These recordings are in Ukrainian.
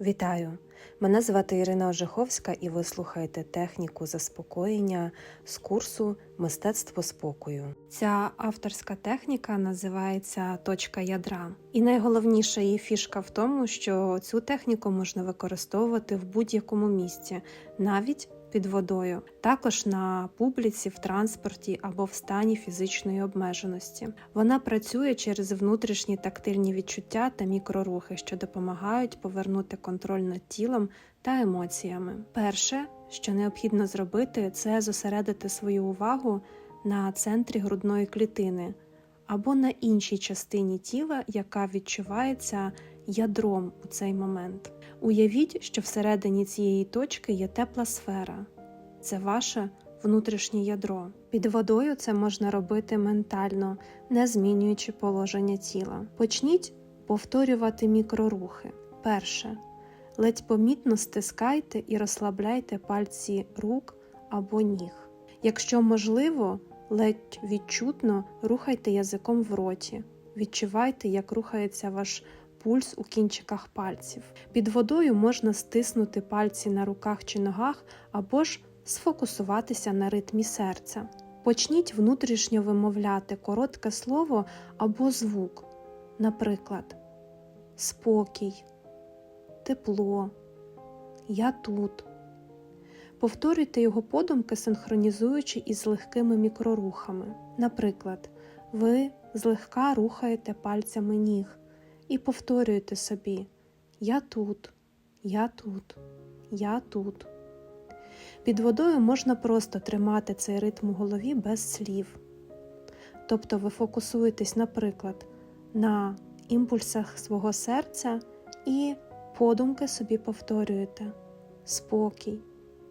Вітаю! Мене звати Ірина Ожеховська, і ви слухаєте техніку заспокоєння з курсу Мистецтво спокою. Ця авторська техніка називається точка ядра. І найголовніша її фішка в тому, що цю техніку можна використовувати в будь-якому місці, навіть під водою, також на публіці, в транспорті або в стані фізичної обмеженості. Вона працює через внутрішні тактильні відчуття та мікрорухи, що допомагають повернути контроль над тілом та емоціями. Перше, що необхідно зробити, це зосередити свою увагу на центрі грудної клітини або на іншій частині тіла, яка відчувається ядром у цей момент. Уявіть, що всередині цієї точки є тепла сфера, це ваше внутрішнє ядро. Під водою це можна робити ментально, не змінюючи положення тіла. Почніть повторювати мікрорухи. Перше. Ледь помітно стискайте і розслабляйте пальці рук або ніг. Якщо можливо, ледь відчутно рухайте язиком в роті. Відчувайте, як рухається ваш пульс у кінчиках пальців. Під водою можна стиснути пальці на руках чи ногах або ж сфокусуватися на ритмі серця. Почніть внутрішньо вимовляти коротке слово або звук, наприклад, спокій, тепло, я тут. Повторюйте його подумки, синхронізуючи із легкими мікрорухами. Наприклад, ви злегка рухаєте пальцями ніг і повторюєте собі Я тут, я тут, я тут. Під водою можна просто тримати цей ритм у голові без слів. Тобто ви фокусуєтесь, наприклад, на імпульсах свого серця і подумки собі повторюєте спокій,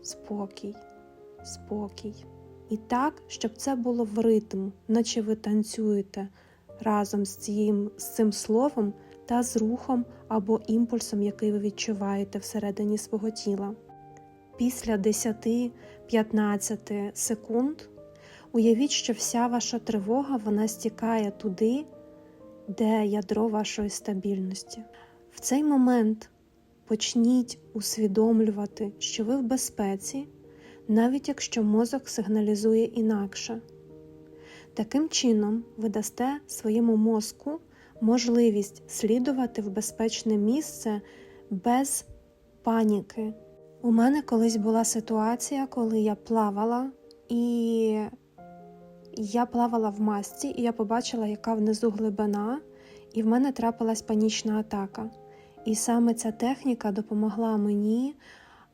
спокій, спокій. І так, щоб це було в ритм, наче ви танцюєте разом з, цим, з цим словом та з рухом або імпульсом, який ви відчуваєте всередині свого тіла. Після 10-15 секунд уявіть, що вся ваша тривога вона стікає туди, де ядро вашої стабільності. В цей момент почніть усвідомлювати, що ви в безпеці, навіть якщо мозок сигналізує інакше. Таким чином, ви дасте своєму мозку можливість слідувати в безпечне місце без паніки. У мене колись була ситуація, коли я плавала, і я плавала в масці, і я побачила, яка внизу глибина, і в мене трапилась панічна атака. І саме ця техніка допомогла мені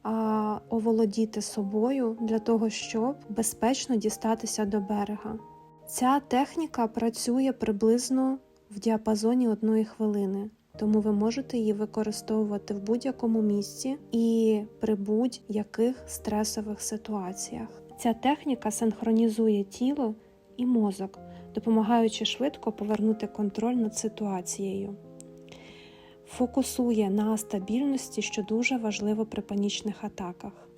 а, оволодіти собою для того, щоб безпечно дістатися до берега. Ця техніка працює приблизно в діапазоні одної хвилини, тому ви можете її використовувати в будь-якому місці і при будь-яких стресових ситуаціях. Ця техніка синхронізує тіло і мозок, допомагаючи швидко повернути контроль над ситуацією. Фокусує на стабільності, що дуже важливо при панічних атаках.